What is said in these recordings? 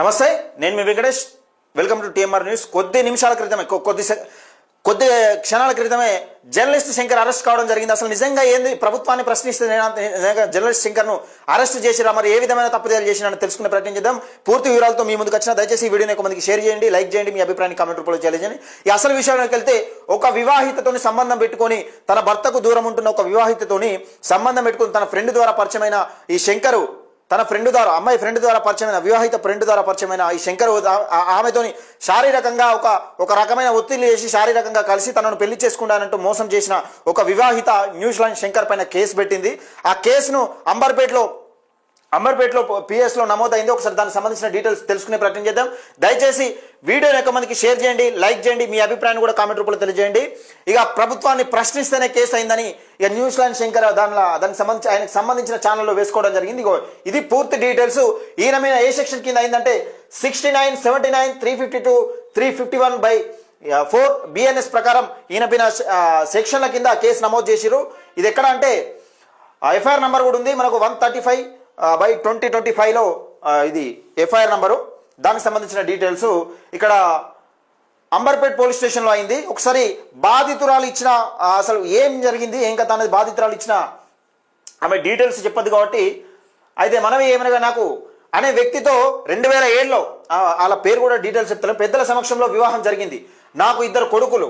నమస్తే నేను మీ Venkatesh. Welcome to TMR news కొద్ది నిమిషాల క్రితమే కొద్ది కొద్ది క్షణాల క్రితమే జర్నలిస్ట్ శంకర్ అరెస్ట్ కావడం జరిగింది. అసలు నిజంగా ఏంది? ప్రభుత్వాన్ని ప్రశ్నిస్తే జర్నలిస్ట్ శంకర్ను అరెస్ట్ చేసిరా? మరి ఏ విధమైన తప్పుదేలు చేసినా తెలుసుకునే ప్రయత్నం చేద్దాం. పూర్తి వివరాలతో మీ ముందుకు వచ్చిన దయచేసి ఈ వీడియోని ఎక్కువ మందికి షేర్ చేయండి లైక్ చేయండి మీ అభిప్రాయాన్ని కామెంట్ రూపంలో తెలియజేయండి. ఈ అసలు విషయానికి వెళ్తే ఒక వివాహితతోని సంబంధం పెట్టుకొని తన భర్తకు దూరం ఉంటున్న ఒక వివాహితతోని సంబంధం పెట్టుకుని తన ఫ్రెండ్ ద్వారా పరిచయమైన ఈ శంకరు తన ఫ్రెండ్ ద్వారా అమ్మాయి ఫ్రెండ్ ద్వారా పరిచయమైన వివాహిత ఫ్రెండ్ ద్వారా పరిచయమైన ఈ శంకర్ ఆమెతోని శారీరకంగా ఒక ఒక రకమైన ఒత్తిడి చేసి శారీరకంగా కలిసి తనను పెళ్ళి చేసుకుంటానంటూ మోసం చేసిన ఒక వివాహిత న్యూజిలాండ్ శంకర్ పైన కేసు పెట్టింది. ఆ కేసును అంబర్పేటలో అంబర్పేటలో పిఎస్లో నమోదైంది. ఒకసారి దానికి సంబంధించిన డీటెయిల్స్ తెలుసుకునే ప్రయత్నం చేద్దాం. దయచేసి వీడియోని ఎక్కువ మందికి షేర్ చేయండి లైక్ చేయండి మీ అభిప్రాయాన్ని కూడా కామెంట్ రూపంలో తెలియజేయండి. ఇక ప్రభుత్వాన్ని ప్రశ్నిస్తేనే కేసు అయిందని ఇక న్యూజిలాండ్ శంకర్ దానిలో దానికి సంబంధించి ఆయనకు సంబంధించిన ఛానల్లో వేసుకోవడం జరిగింది. ఇగో ఇది పూర్తి డీటెయిల్స్. ఈయన మీద ఏ సెక్షన్ కింద అయిందంటే sixty nine seventy nine three fifty two three fifty one by four BNS ప్రకారం ఈయన పైన సెక్షన్ల కింద కేసు నమోదు చేసిరు ఇది ఎక్కడ అంటే ఎఫ్ఐఆర్ నెంబర్ కూడా ఉంది. మనకు one thirty five by twenty twenty ఫైవ్లో ఇది ఎఫ్ఐఆర్ నంబరు. దానికి సంబంధించిన డీటెయిల్స్. ఇక్కడ అంబర్పేట్ పోలీస్ స్టేషన్లో అయింది. ఒకసారి బాధితురాలు ఇచ్చిన అసలు ఏం జరిగింది ఏం కథ అనేది బాధితురాలు ఇచ్చిన ఆమె డీటెయిల్స్ చెప్పదు కాబట్టి అయితే మనమే ఏమనగా నాకు అనే వ్యక్తితో రెండు వేల ఏడులో వాళ్ళ పేరు కూడా డీటెయిల్స్ చెప్తాను పెద్దల సమక్షంలో వివాహం జరిగింది. నాకు ఇద్దరు కొడుకులు.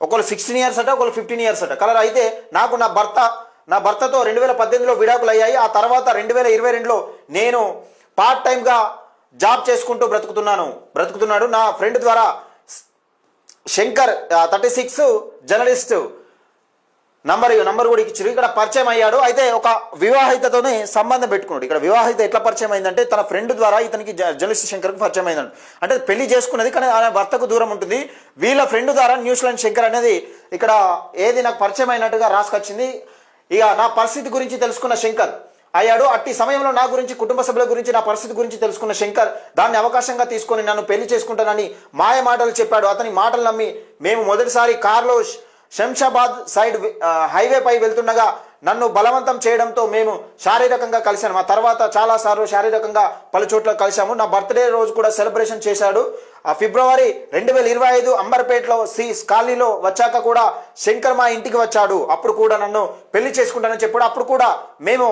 ఒకళ్ళు సిక్స్టీన్ ఇయర్స్ అట ఒకళ్ళు ఫిఫ్టీన్ ఇయర్స్ అట. కలర్ అయితే నాకు నా భర్త నా భర్తతో రెండు వేల పద్దెనిమిదిలో విడాకులు అయ్యాయి. ఆ తర్వాత రెండు వేల ఇరవై రెండులో నేను పార్ట్ టైంగా జాబ్ చేసుకుంటూ బ్రతుకుతున్నాను. బ్రతుకుతున్నాడు. నా ఫ్రెండ్ ద్వారా Shankar thirty six journalist number number కూడా ఇచ్చారు. ఇక్కడ పరిచయం అయ్యాడు. అయితే ఒక వివాహితతోనే సంబంధం పెట్టుకున్నాడు. ఇక్కడ వివాహిత ఎట్లా పరిచయం అయిందంటే తన ఫ్రెండ్ ద్వారా ఇతనికి జర్నలిస్ట్ శంకర్కి పరిచయం అయిందండి అంటే పెళ్ళి చేసుకున్నది కానీ ఆయన భర్తకు దూరం ఉంటుంది. వీళ్ళ ఫ్రెండ్ ద్వారా న్యూజిలాండ్ శంకర్ అనేది ఇక్కడ ఏది నాకు పరిచయం అయినట్టుగా రాసుకొచ్చింది. ఇక నా పరిస్థితి గురించి తెలుసుకున్న శంకర్ అయ్యాడు. అట్టి సమయంలో నా గురించి కుటుంబ సభ్యుల గురించి నా పరిస్థితి గురించి తెలుసుకున్న శంకర్ దాన్ని అవకాశంగా తీసుకొని నన్ను పెళ్ళి చేసుకుంటానని మాయ మాటలు చెప్పాడు. అతని మాటలు నమ్మి మేము మొదటిసారి కారులో శంషాబాద్ సైడ్ హైవేపై వెళ్తుండగా నన్ను బలవంతం చేయడంతో మేము శారీరకంగా కలిశాను. ఆ తర్వాత చాలా సార్లు శారీరకంగా పలు చోట్ల కలిశాము. నా బర్త్డే రోజు కూడా సెలబ్రేషన్ చేశాడు. ఆ ఫిబ్రవరి రెండు వేల ఇరవై ఐదు అంబర్పేటలో సి కాలనీలో వచ్చాక కూడా శంకర్ మా ఇంటికి వచ్చాడు. అప్పుడు కూడా నన్ను పెళ్ళి చేసుకుంటానని చెప్పాడు. అప్పుడు కూడా మేము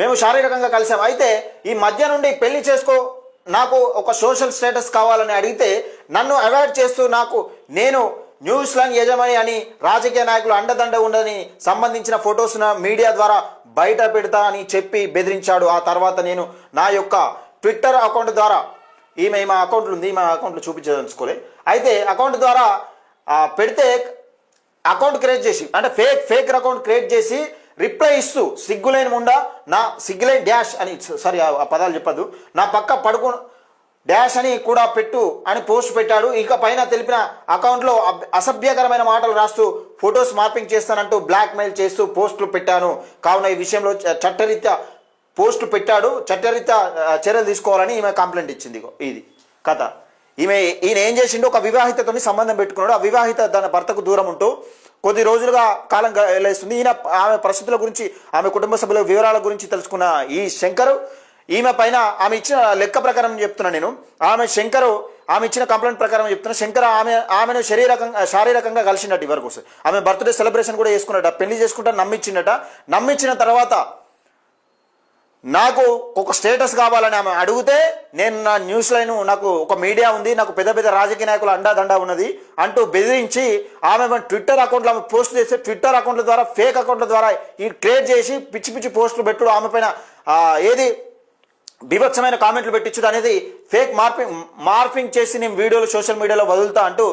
మేము శారీరకంగా కలిశాం అయితే ఈ మధ్య నుండి పెళ్ళి చేసుకో నాకు ఒక సోషల్ స్టేటస్ కావాలని అడిగితే నన్ను అవాయిడ్ చేస్తూ నాకు నేను న్యూజిలాండ్ యజమాని అని రాజకీయ నాయకులు అండదండ ఉండని సంబంధించిన ఫొటోస్ మీడియా ద్వారా బయట పెడతా అని చెప్పి బెదిరించాడు. ఆ తర్వాత నేను నా యొక్క ట్విట్టర్ అకౌంట్ ద్వారా ఈమె మా అకౌంట్లు ఉంది మా అకౌంట్లు చూపించదలుచుకోలే. అయితే అకౌంట్ ద్వారా పెడితే అకౌంట్ క్రియేట్ చేసి అంటే ఫేక్ ఫేక్ అకౌంట్ క్రియేట్ చేసి రిప్లై ఇస్తూ సిగ్గులైన ముండా నా సిగ్గులైన్ డాష్ అని సారీ ఆ పదాలు చెప్పదు నా పక్క పడుకు డాష్ అని కూడా పెట్టు అని పోస్ట్ పెట్టాడు. ఇక పైన తెలిపిన అకౌంట్లో అసభ్యకరమైన మాటలు రాస్తూ ఫొటోస్ మార్పింగ్ చేస్తానంటూ బ్లాక్ మెయిల్ చేస్తూ పోస్టులు పెట్టాను. కావున ఈ విషయంలో చట్టరీత్యా పోస్ట్ పెట్టాడు. చట్టరీత్యా చర్యలు తీసుకోవాలని ఈమె కంప్లైంట్ ఇచ్చింది. ఇది కథ. ఈమె ఈయన ఏం చేసిండు? ఒక వివాహితతోని సంబంధం పెట్టుకున్నాడు. ఆ వివాహిత తన భర్తకు దూరం ఉంటూ కొద్ది రోజులుగా కాలం లేస్తుంది. ఈయన ఆమె పరిస్థితుల గురించి ఆమె కుటుంబ సభ్యుల వివరాల గురించి తెలుసుకున్న ఈ శంకరు ఈమె పైన ఆమె ఇచ్చిన లెక్క ప్రకారం చెప్తున్నా నేను. ఆమె శంకరు ఆమె ఇచ్చిన కంప్లైంట్ ప్రకారం చెప్తున్నా. శంకర్ ఆమె ఆమెను శరీరకంగా శారీరకంగా కలిసినట్టు ఇవరకు ఆమె బర్త్డే సెలబ్రేషన్ కూడా చేసుకున్నట. పెళ్ళి చేసుకుంటా నమ్మించిందట. నమ్మించిన తర్వాత నాకు ఒక స్టేటస్ కావాలని ఆమె అడిగితే నేను నా న్యూస్ లైన్ నాకు ఒక మీడియా ఉంది. నాకు పెద్ద పెద్ద రాజకీయ నాయకులు అండాదండా ఉన్నది అంటూ బెదిరించి ఆమె ట్విట్టర్ అకౌంట్లో ఆమె పోస్ట్ చేస్తే ట్విట్టర్ అకౌంట్ల ద్వారా ఫేక్ అకౌంట్ల ద్వారా ఈ క్రియేట్ చేసి పిచ్చి పిచ్చి పోస్టులు పెట్టుడు ఆమె పైన ఏది బీభత్సమైన కామెంట్లు పెట్టించుడు అనేది ఫేక్ మార్పింగ్ మార్పింగ్ చేసి నేను వీడియోలు సోషల్ మీడియాలో వదులుతా అంటూ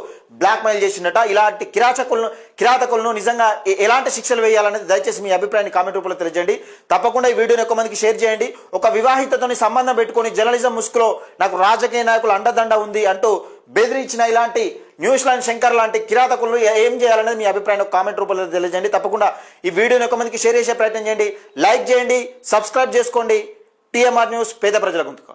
బ్లాక్ మెయిల్ చేసిందట ఇలాంటి కిరాచకులను కిరాతకులను నిజంగా ఎలాంటి శిక్షలు వేయాలనేది దయచేసి మీ అభిప్రాయాన్ని కామెంట్ రూపంలో తెలియజేయండి. తప్పకుండా ఈ వీడియోని ఎక్కువ మందికి షేర్ చేయండి. ఒక వివాహితతోని సంబంధం పెట్టుకొని జర్నలిజం ముసుగులో నాకు రాజకీయ నాయకులు అండదండ ఉంది అంటూ బెదిరించిన ఇలాంటి న్యూజిలాండ్ శంకర్ లాంటి కిరాతకులను ఏం చేయాలనేది మీ అభిప్రాయం కామెంట్ రూపంలో తెలియజేయండి. తప్పకుండా ఈ వీడియోని ఎక్కువ మందికి షేర్ చేసే ప్రయత్నం చేయండి. లైక్ చేయండి సబ్స్క్రైబ్ చేసుకోండి. టీఎంఆర్ న్యూస్ పేద ప్రజల గొంతుక.